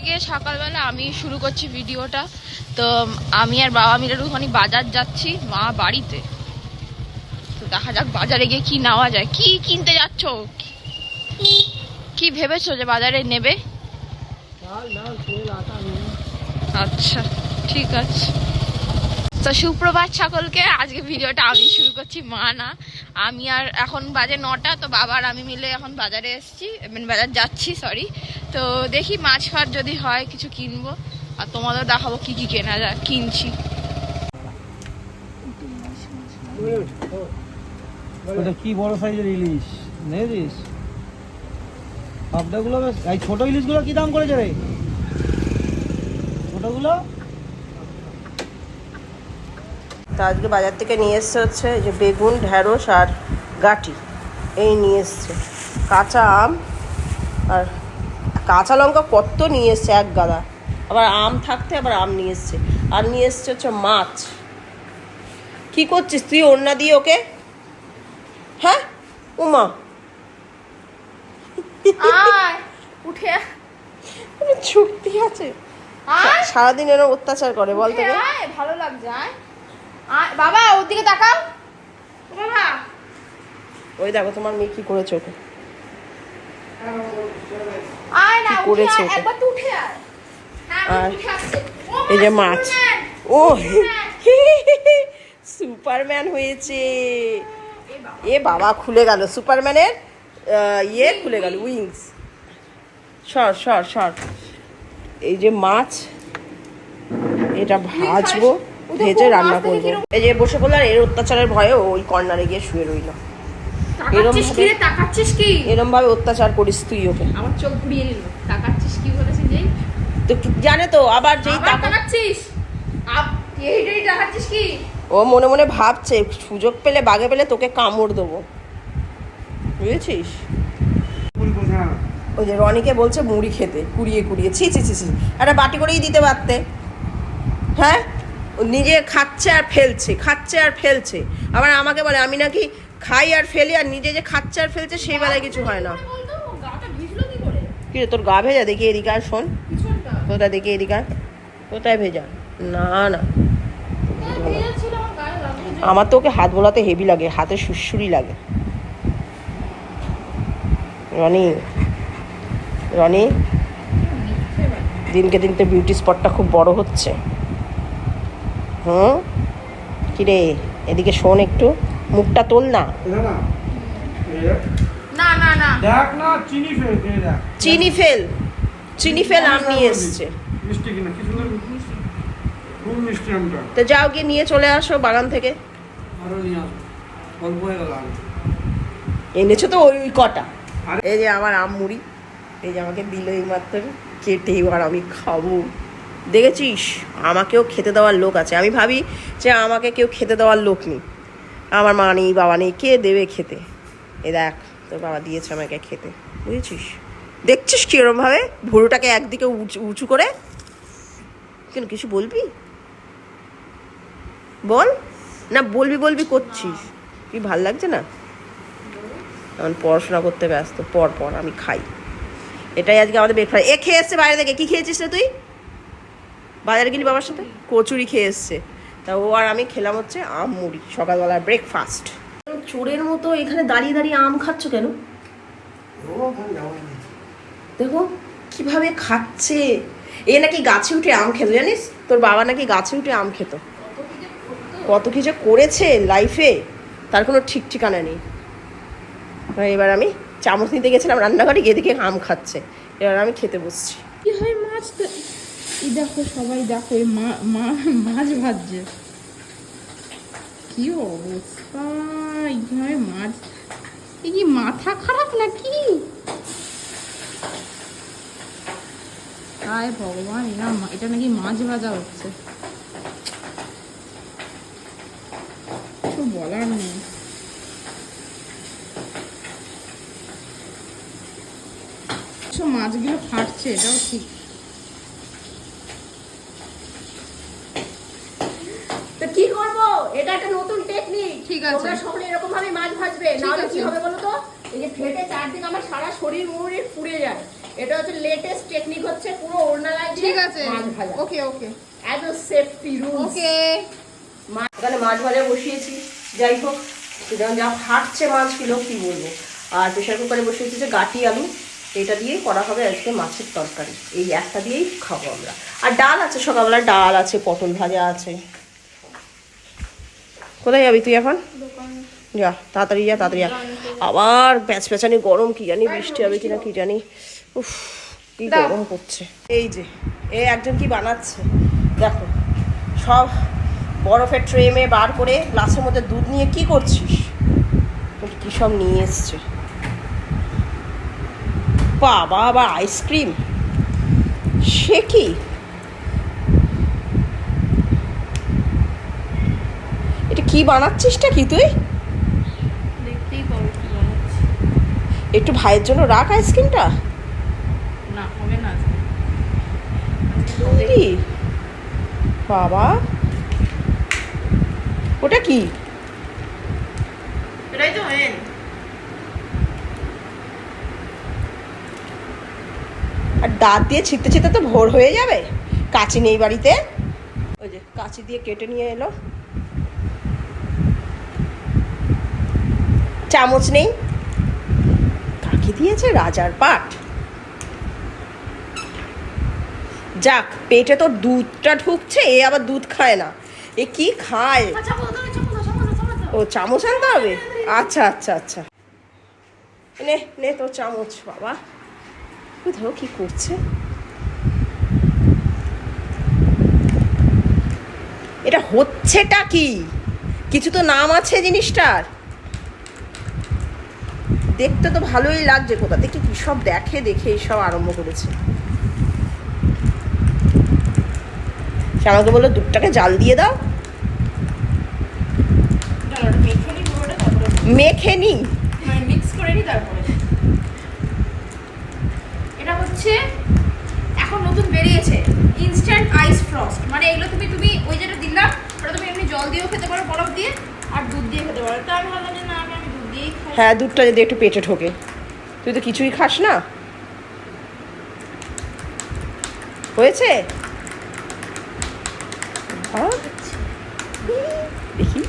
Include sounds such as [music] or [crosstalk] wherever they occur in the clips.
আজকে সকালবেলা আমি শুরু করছি ভিডিওটা। তো আমি আর বাবা মিলে একটুখানি বাজার যাচ্ছি মা বাড়িতে। তো দেখা যাক বাজারে গিয়ে কি নেওয়া যায়। কি কিনতে যাচ্ছ? কি ভেবেছো যে বাজারে নেবে? আচ্ছা ঠিক আছে। তো সুপ্রভাত সকলকে, আজকে ভিডিওটা আমি শুরু করছি, মা না। আমি আর এখন বাজে নটা, তো বাবা আর আমি মিলে এখন বাজারে এসেছি মানে বাজার যাচ্ছি সরি তো দেখি মাছ ফাট যদি হয় কিছু কিনবো, আর তোমাদের দেখাবো কি কি কেনা যায়, কিনছি। ওটা কি বড় সাইজের ইলিশ? পাবদাগুলো বেশ এই ছোট ইলিশগুলো কি দাম করেছে রে? ছোটগুলো? তা আজকে বাজার থেকে নিয়ে এসছে হচ্ছে যে বেগুন ঢ্যাঁড়স আর গাটি। এই নিয়ে এসছে। কাঁচা আম আর কাঁচা লঙ্কা কত নিয়ে এসছে এক গাদা। আবার আম থাকতে আবার আম নিয়ে এসছে। আর নিয়ে এসছে হচ্ছে মাছ। কি করছিস তুই ওড়না দিয়ে ওকে? হ্যাঁ? উমা। উঠে। চুক্তি আছে। সারাদিন এরকম অত্যাচার করে বল তোকে। ভালো লাগছে বাবা ওর দিকে তাকাও। বাবা ওই দেখো তোমার মেয়ে কি করেছে ওকে? আয় না কি উঠে করেছে আয়, একবার উঠে আয়। হ্যাঁ আর এই যে মাছ। ও [laughs] সুপারম্যান হয়েছে। এ বাবা খুলে গেল। সুপারম্যানের ইয়ে খুলে গেল উইংস সর সর সর। এই যে মাছ এটা ভাজবো। ভেজে রান্না করব। এই যে বসে পড়ল আর এর অত্যাচারের ভয়ে ওই কর্নারে গিয়ে শুয়ে রইল। এরম তাকাচ্ছিস কি রে? ভাবে- তাকাচ্ছিস কি? এরম ভাবে অত্যাচার করিস তুই ওকে। আমার চোখ ঘুরিয়ে নিল। তাকাচ্ছিস কি বলেছে তো জানে তো আবার যেই তাকাচ্ছিস? তাকাচ্ছিস কি? ও মনে মনে ভাবছে সুযোগ পেলে বাগে পেলে তোকে কামড় দেবো। বুঝেছিস? ওই যে রনিকে বলছে মুড়ি খেতে। কুড়িয়ে কুড়িয়ে। ছি ছি ছি ছি। একটা বাটি করেই দিতে পারতে। হ্যাঁ? নিজে খাচ্ছে আর ফেলছে, খাচ্ছে আর ফেলছে। আবার আমাকে বলে, আমি নাকি খাই আর ফেলি আর নিজে যে খাচ্ছে আর ফেলছে, সেই বেলায় কিছু হয় না। করে তোর গা ভেজা? দেখি এদিকে আর শোন। কোথায় দেখি এদিকে আর? কোথায় ভেজা। না না। আমার তো ওকে হাত বোলাতে হেভি লাগে, হাতে সুরসুরি লাগে। রনি রনি। দিনকে দিন তো বিউটি স্পটটা খুব বড় হচ্ছে। হুম? কিরে এদিকে শোন একটু। মুখটা তোল না। না না না। দেখ না চিনি ফেল চিনি ফেল। চিনি ফেল আম নিয়ে এসছে। মিষ্টি কিনা কি সুন্দর খুব মিষ্টি আমটা। তো যাও গিয়ে নিয়ে চলে আসো বাগান থেকে। আরও নিয়ে আসো। অল্প হয়ে গেল এনেছো তো ওই ওই কটা এই যে আমার আম মুড়ি। এই যে আমাকে দিল এই মাত্র কেটে এবার আমি খাব। দেখেছিস? আমাকেও খেতে দেওয়ার লোক আছে। আমি ভাবি যে আমাকে কেউ খেতে দেওয়ার লোক নেই। আমার মা নেই, বাবা নেই, কে দেবে খেতে? এ দেখ, তোর বাবা দিয়েছে আমাকে খেতে। বুঝেছিস? দেখছিস কীরমভাবে? ভুরুটাকে একদিকে উঁচু উঁচু করে? কেন, কিছু বলবি? বল। না, বলবি বলবি করছিস। কি ভালো লাগছে না? এখন পড়াশোনা করতে ব্যস্ত। পর পর, আমি খাই। এটাই আজকে আমাদের ব্রেকফাস্ট এ খেয়ে এসছে বাইরে থেকে। কি খেয়েছিস তুই? বাজারে গেলি বাবার সাথে কচুরি খেয়ে এসছে। তা ও আর আমি খেলাম হচ্ছে আম মুড়ি সকালবেলার ব্রেকফাস্ট চোরের মতো এখানে দাঁড়িয়ে দাঁড়িয়ে আম খাচ্ছ কেন? দেখো কীভাবে খাচ্ছে। এ নাকি গাছে উঠে আম খেত জানিস? তোর বাবা নাকি গাছে উঠে আম খেত। কত কি যে করেছে লাইফে তার কোনো ঠিক ঠিকানা নেই। এবার আমি চামচ নিতে গেছিলাম রান্নাঘরে, গিয়ে দেখে আম খাচ্ছে। এবার আমি খেতে বসছি। কি হয় মাছ এই দেখো, সবাই দেখো, এই মা মাছ ভাজছে। কি অবস্থা? এইখানে মাছ এই কি মাথা খারাপ নাকি? হায় ভগবান, এরা এটা নাকি মাছ ভাজা হচ্ছে। কিছু বলার নেই। মাছগুলো ফাটছে, এটাও ঠিক তো কি করব এটা একটা নতুন টেকনিক ঠিক আছে। তোমরা সকলে এরকম ভাবে মাছ ভাজবে নাহলে কি হবে বলো তো? এই যে ফেটে চারদিন আমার সারা শরীর মুড়ে পুড়ে যায়। এটা হচ্ছে লেটেস্ট টেকনিক হচ্ছে পুরো ওড়না লাগিয়ে ঠিক আছে। মাছ ওকে ওকে। এত সেফটি রুলস ওকে। এখানে মাছ ভাজা বসিয়েছি। যাই হোক সেটা যা ফাটছে মাছগুলো কি বলব? আর প্রেশার কুকারে বসিয়েছি যে গাটি আলু এটা দিয়েই করা হবে আজকে মাছের তরকারি। এই একটা দিয়েই খাব আমরা। আর ডাল আছে সকালবেলা ডাল আছে পটল ভাজা আছে। কোথায় যাবি তুই এখন? যা তাড়াতাড়ি যা তাড়াতাড়ি যা। আবার প্যাঁচ প্যাঁচানি গরম কি জানি বৃষ্টি হবে কিনা কি জানি। উফ কি গরম করছে এই যে এ একজন কি বানাচ্ছে? দেখো সব বরফের ট্রেমে বার করে গ্লাসের মধ্যে দুধ নিয়ে কি করছিস? কি সব নিয়ে এসছে? বাবা আবার আইসক্রিম সে কি? এটা কি বানাচ্ছিসটা কি তুই? একটু ভাইয়ের জন্য রাখ আইসক্রিমটা না হবে না বাবা। ওটা কি? এটাই তো হেন আর দাঁত দিয়ে ছিটতে ছিটতে তো ভোর হয়ে যাবে। কাঁচি নেই বাড়িতে। ওই যে কাঁচি দিয়ে কেটে নিয়ে এলো। চামচ নেই। কাকে দিয়েছে রাজার পাট যাক পেটে তো দুধটা ঢুকছে এ আবার দুধ খায় না। এ কি খায়? ও চামচ আনতে হবে? আচ্ছা আচ্ছা আচ্ছা। নে নে তোর চামচ বাবা। ধরো কি করছে? এটা হচ্ছেটা কি? কিছু তো নাম আছে জিনিসটার। দেখতে তো ভালোই লাগছে কোথা থেকে কি সব দেখে দেখে এইসব আরম্ভ করেছে। সে আমাকে বলল, দুধটাকে জাল দিয়ে দাও। মেখে নি। মানে মিক্স করে নি তারপরে এটা হচ্ছে এখন নতুন বেরিয়েছে ইনস্ট্যান্ট আইস ফ্রস্ট মানে এগুলো তুমি তুমি ওই যেটা দিলাম, ওটা তুমি এমনি জল দিয়েও খেতে পারো, বরফ দিয়ে, আর দুধ দিয়ে খেতে পারো। তো আমি ভাবলাম যে না আমি আমি দুধ দিয়েই খাই হ্যাঁ দুধটা যদি একটু পেটে ঢোকে। তুই তো কিছুই খাস না। হয়েছে? দেখি।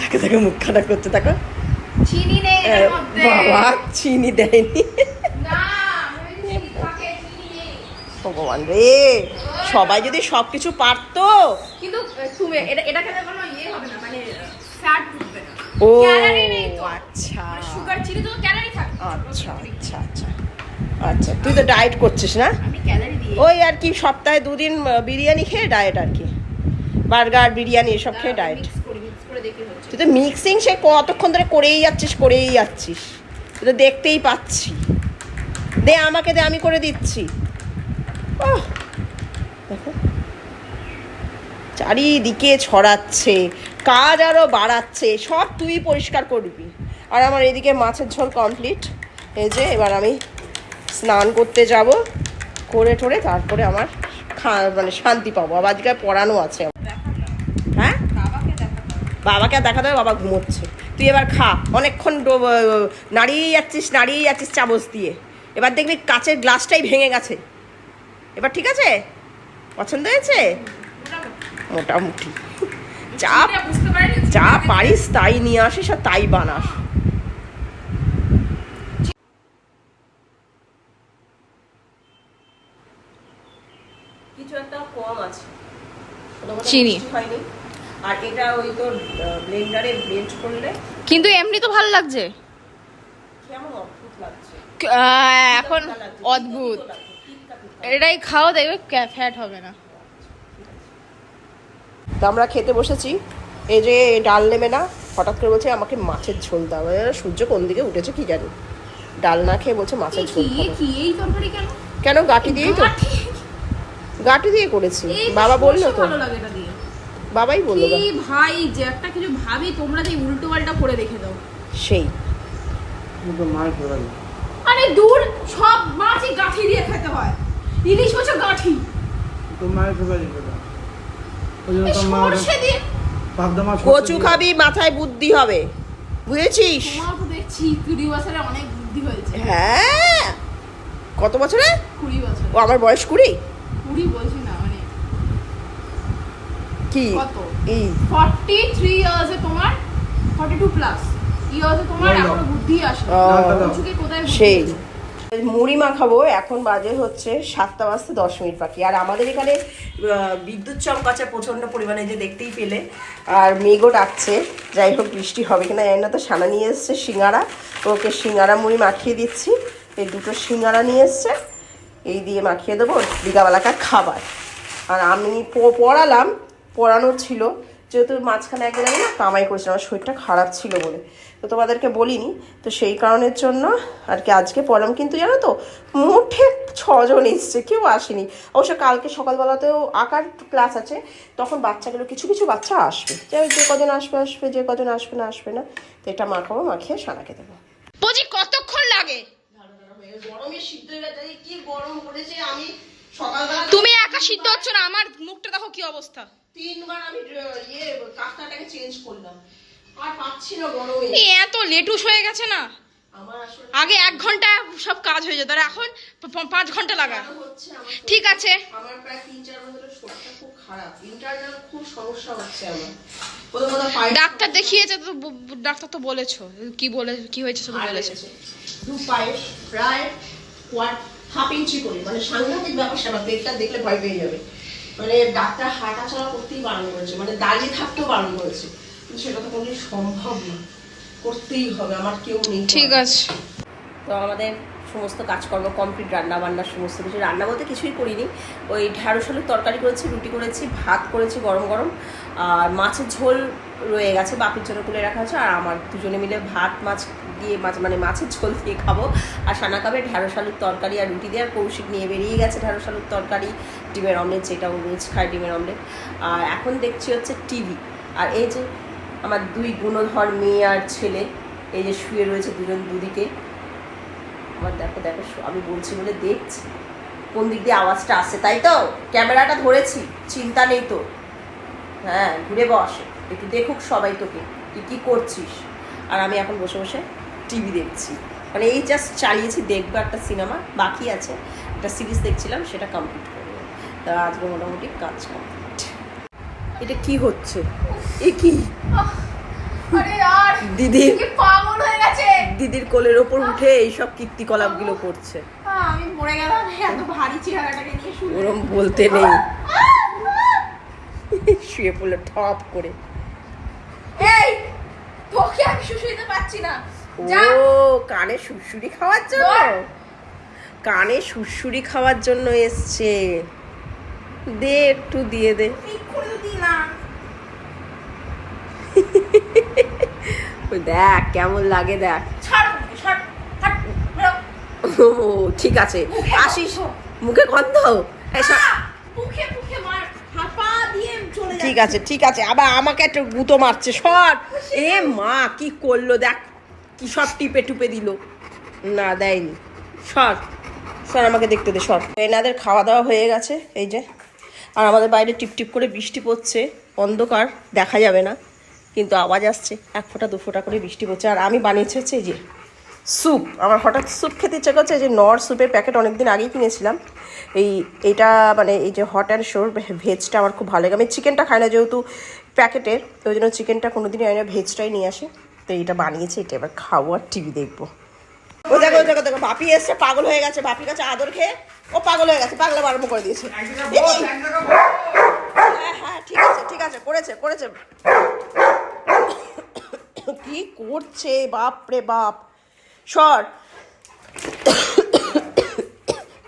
তাকে তাকে মুখ খাটা করতে থাকো চিনি নেই বাবা চিনি দেয়নি। ভগবান রে সবাই যদি সব কিছু পারতো কিন্তু এটা এটা খেলে কোনো ইয়ে হবে না মানে ফ্যাট ঢুকবে না। ও ক্যালারি নেই তো। আচ্ছা। সুগার চিনি তো ক্যালারি থাকে আচ্ছা আচ্ছা আচ্ছা। আচ্ছা তুই তো ডায়েট করছিস না? ওই আর কি সপ্তাহে দুদিন বিরিয়ানি খেয়ে ডায়েট আর কি। বার্গার বিরিয়ানি এসব খেয়ে ডায়েট তুই তো মিক্সিং সে কতক্ষণ ধরে করেই যাচ্ছিস করেই যাচ্ছিস। তুই তো দেখতেই পাচ্ছি। দে আমাকে দে আমি করে দিচ্ছি। ওহ, দেখো। চারিদিকে ছড়াচ্ছে, কাজ আরও বাড়াচ্ছে, সব তুই পরিষ্কার করবি। আর আমার এদিকে মাছের ঝোল কমপ্লিট এই যে, এবার আমি স্নান করতে যাব, করে ঠরে তারপরে আমার মানে শান্তি পাবো। আবার আজকে পড়ানো আছে। হ্যাঁ? বাবাকে দেখাতে হবে, বাবা ঘুমোচ্ছে। তুই এবার খা, অনেকক্ষণ নাড়িয়ে যাচ্ছিস নাড়িয়ে যাচ্ছিস চামচ দিয়ে। এবার দেখবি কাচের গ্লাসটাই ভেঙে গেছে। এবার ঠিক আছে? পছন্দ হয়েছে? মোটামুটি। [laughs] যা যা পারিস তাই নিয়ে আসিস আর তাই বানাস। কিছু একটা কম আছে। চিনি। আর এটা ওই তোর ব্লেন্ডারে ব্লেন্ড করলে কিন্তু এমনি তো ভালো লাগছে। কেমন অদ্ভুত লাগছে। আহ, এখন অদ্ভুত। এটাই খাও দেখবে ফ্যাট হবে না। তো আমরা খেতে বসেছি। এই যে ডাল নেবে না হঠাৎ করে বলছে আমাকে মাছের ঝোল দাও। সূর্য কোন দিকে উঠেছে কি জানি। ডাল না খেয়ে বলছে মাছের ঝোল খাব। কি এই তরকারি কেন? কেন গাটি দিয়েই তো? গাঁঠি? গাটি দিয়ে করেছি। বাবা বলল তো। ভালো লাগে এটা দিয়ে। বাবাই বলল ভাই যে একটা কিছু ভাবি তোমরা যে উল্টো পাল্টা করে রেখে দাও। সেই। আরে দূর সব মাছই গাঁঠি দিয়ে খেতে হয়। ইলিশ মাছের গাঁঠি। তো মায়ের ফেরাল যেটা ওই জন্য তো মা পাবদা মাছ কচু খাবি মাথায় বুদ্ধি হবে। বুঝেছিস? তোমার তো দেখছি কুড়ি বছরে অনেক বুদ্ধি হয়েছে। হ্যাঁ। কত বছরে? কুড়ি বছর। ও আমার বয়স কুড়ি? কুড়ি বলছি না মানে কি? কত? এই। ফর্টি থ্রি ইয়ার্সে তোমার ফর্টি টু প্লাস ইয়ার্সে তোমার এখনও বুদ্ধি আসে কোথায় সেই? মুড়ি মাখাবো, এখন বাজে হচ্ছে সাতটা বাজতে দশ মিনিট বাকি। আর আমাদের এখানে বিদ্যুৎ চমকাচ্ছে প্রচণ্ড পরিমাণে যে দেখতেই পেলে। আর মেঘও ডাকছে, যাই হোক বৃষ্টি হবে কিনা, জানি না, তো সানা নিয়ে এসছে সিঙ্গারা। ওকে সিঙ্গারা মুড়ি মাখিয়ে দিচ্ছি। এই দুটো সিঙ্গারা নিয়ে এসছে, এই দিয়ে মাখিয়ে দেবো বিকাবেলাকার খাবার। আর আমি পড়ালাম, পড়ানো ছিল। যেহেতু মাঝখানে একদিন আমি না কামাই করেছিলাম আমার শরীরটা খারাপ ছিল বলে। তো তোমাদেরকে বলিনি তো সেই কারণের জন্য আর কি আজকে পড়ালাম কিন্তু জানো তো মুঠে ছজন এসছে কেউ আসেনি। অবশ্য কালকে সকালবেলাতেও আঁকার ক্লাস আছে তখন বাচ্চাগুলো কিছু কিছু বাচ্চা আসবে। যে যে কজন আসবে আসবে যে কজন আসবে না আসবে না তো এটা মাখাবো মাখিয়ে সানাকে দেবো বলছি কতক্ষণ লাগে? গরমে সিদ্ধ হয়ে কি গরম পড়েছে আমি সকালবেলা তুমি একা সিদ্ধ হচ্ছ না আমার মুখটা দেখো কি অবস্থা। তিনবার আমি ইয়ে চেঞ্জ করলাম। আর পাচ্ছি না গরমে এত লেটুস হয়ে গেছে না। আগে এক ঘণ্টা সব কাজ হয়ে যেত আর এখন পাঁচ ঘণ্টা লাগা। ঠিক আছে। আমার প্রায় তিন চার শরীরটা খুব খারাপ। ইন্টারনাল খুব সমস্যা হচ্ছে আমার। ডাক্তার দেখিয়েছে তো ডাক্তার তো বলেছ। কি বলে কি হয়েছে শুধু বলেছে। দু পায়ে প্রায় হাফ ইঞ্চি করে। মানে সাংঘাতিক ব্যাপার স্যাপার পেটটা দেখলে ভয় পেয়ে যাবে। মানে ডাক্তার হাঁটা চলা করতেই বারণ করেছে মানে দাঁড়িয়ে থাকতেও বারণ করেছে। কিন্তু সেটা তো কোনো সম্ভব না করতেই হবে আমার কেউ নেই। ঠিক আছে। তো আমাদের সমস্ত কাজকর্ম কমপ্লিট রান্না বান্না সমস্ত কিছু। রান্না বলতে কিছুই করিনি। ওই ঢ্যাঁড়স, আলুর তরকারি করেছি, রুটি করেছি, ভাত করেছি গরম গরম। আর মাছের ঝোল রয়ে গেছে, বাপির জন্য তুলে রাখা আছে আর আমার দুজনে মিলে ভাত, মাছ দিয়ে, মাছ মানে মাছের ঝোল দিয়ে খাব। আর সানা খাবে ঢ্যাঁড়স, আলুর তরকারি আর রুটি দিয়ে। আর কৌশিক নিয়ে বেরিয়ে গেছে ঢ্যাঁড়স, আলুর তরকারি, ডিমের অমলেট যেটা ও রোজ খায় ডিমের অমলেট আর এখন দেখছি হচ্ছে টিভি। আর এই যে আমার দুই গুণধর মেয়ে আর ছেলে, এই যে শুয়ে রয়েছে দুজন দুদিকে। আমার দেখো দেখো আমি বলছি বলে দেখছি কোন দিক দিয়ে আওয়াজটা আসছে তাই তো? ক্যামেরাটা ধরেছি, চিন্তা নেই তো। হ্যাঁ ঘুরে বস, একটু দেখুক সবাই তোকে, তুই কী করছিস? আর আমি এখন বসে বসে টিভি দেখছি। মানে এই জাস্ট চালিয়েছি, দেখব একটা সিনেমা বাকি আছে, একটা সিরিজ দেখছিলাম, সেটা কমপ্লিট করব। তা আজকে মোটামুটি কাজ কমপ্লিট এটা কি হচ্ছে? এ কি? আরে আর দিদি কি পাগল হয়ে গেছে? দিদির কোলের ওপর উঠে এইসব কীর্তিকলাপগুলো করছে। আমি মরে গেলাম এত ভারী চেহারাটাকে নিয়ে ওরম বলতে নেই। শুয়ে পড়ল ঠপ করে। এই তোকে আমি শুশুইতে পাচ্ছি না। ও কানে সুরসুরি খাওয়ার জন্য? কানে সুরসুরি খাওয়ার জন্য এসছে। দে একটু দিয়ে দে। দিলাম ওই দেখ কেমন লাগে দেখ। ও ঠিক আছে। আসিস। মুখে গন্ধ? ঠিক আছে ঠিক আছে। আবার আমাকে একটা গুঁতো মারছে সর। এ মা কি করল? দেখ কি সব টিপে টুপে দিল। না দেয়নি। সর। সর আমাকে দেখতে দে সর। এনাদের খাওয়া দাওয়া হয়ে গেছে এই যে। আর আমাদের বাইরে টিপ টিপ করে বৃষ্টি পড়ছে। অন্ধকার দেখা যাবে না। কিন্তু আওয়াজ আসছে। এক ফোঁটা দু ফোঁটা করে বৃষ্টি পড়ছে। আর আমি বানিয়েছি হচ্ছে এই যে স্যুপ। আমার হঠাৎ স্যুপ খেতে ইচ্ছে করছে এই যে নর স্যুপের প্যাকেট অনেকদিন আগেই কিনেছিলাম। এই এটা মানে এই যে হট অ্যান্ড শোর ভেজটা আমার খুব ভালো লাগে। আমি চিকেনটা খাই না যেহেতু প্যাকেটের তো ওই জন্য চিকেনটা কোনোদিনই আনি না ভেজটাই নিয়ে আসে। তো এইটা বানিয়েছি এটা এবার খাব আর টিভি দেখব। ও দেখো দেখো দেখো বাপি এসছে পাগল হয়ে গেছে। বাপির কাছে আদর খেয়ে ও পাগল হয়ে গেছে পাগলা আরম্ভ করে দিয়েছে। হ্যাঁ হ্যাঁ ঠিক আছে ঠিক আছে করেছে করেছে। কি করছে? বাপ রে বাপ। সর।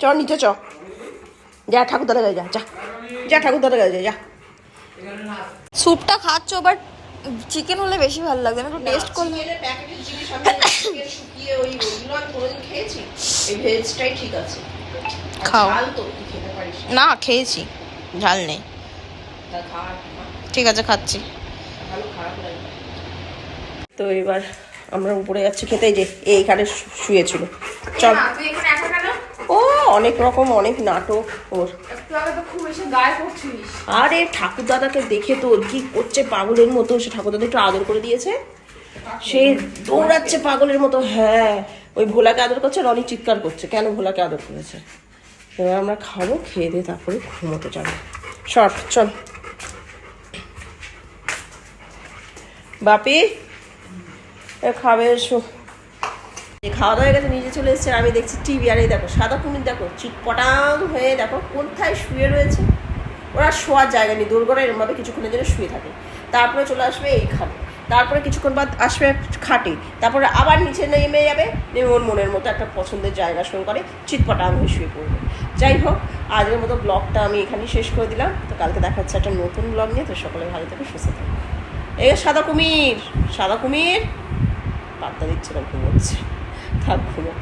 চ নিচে চ। যা ঠাকুর দাদা যা যা। যা ঠাকুর দাদা যা যা। স্যুপটা খাচ্ছ বাট চিকেন হলে বেশি ভালো লাগবে। না একটু টেস্ট আছে। খাও। না। খেয়েছি। ঝাল নেই। ঠিক আছে খাচ্ছি। তো এবার আমরা উপরে যাচ্ছি খেতে যে এইখানে শুয়েছিল। চল। ও অনেক রকম অনেক নাটক ওর। আরে ঠাকুর দাদাকে দেখে তো ওর কি করছে পাগলের মতো সে ঠাকুর দাদা একটু আদর করে দিয়েছে। সে দৌড়াচ্ছে পাগলের মতো হ্যাঁ। ওই ভোলাকে আদর করছে রনি চিৎকার করছে কেন ভোলাকে আদর করেছে? এবার আমরা খাব খেয়ে দিয়ে তারপরে ঘুমোতে যাব। সর চল। বাপি খাবে খাওয়া দাওয়া গেছে, নিজে চলে এসেছে আমি দেখছি টিভি আর এই দেখো, সাদা কুমির দেখো, চিটপটাং হয়ে দেখো, কোথায় শুয়ে রয়েছে। ওরা শোয়ার জায়গা নেই দুর্গরা এরমভাবে কিছুক্ষণের জন্য শুয়ে থাকে। তারপরে চলে আসবে এই খাবে তারপরে কিছুক্ষণ বাদ আসবে খাটে। তারপরে আবার নিচে নেমে যাবে, নেমে ওর মনের মতো একটা পছন্দের জায়গা শুরু করে, চিটপটাং হয়ে শুয়ে পড়বে। যাই হোক, আজকের মতো ব্লগটা আমি এখানেই শেষ করে দিলাম। তো কালকে দেখা হচ্ছে একটা নতুন ব্লগ নিয়ে, তো সকলে ভালো থেকে, সুস্থ থাকে। এই সাদা কুমির সাদা কুমির। পাত্তা দিচ্ছে না ঘুমোচ্ছে থাক ঘুমো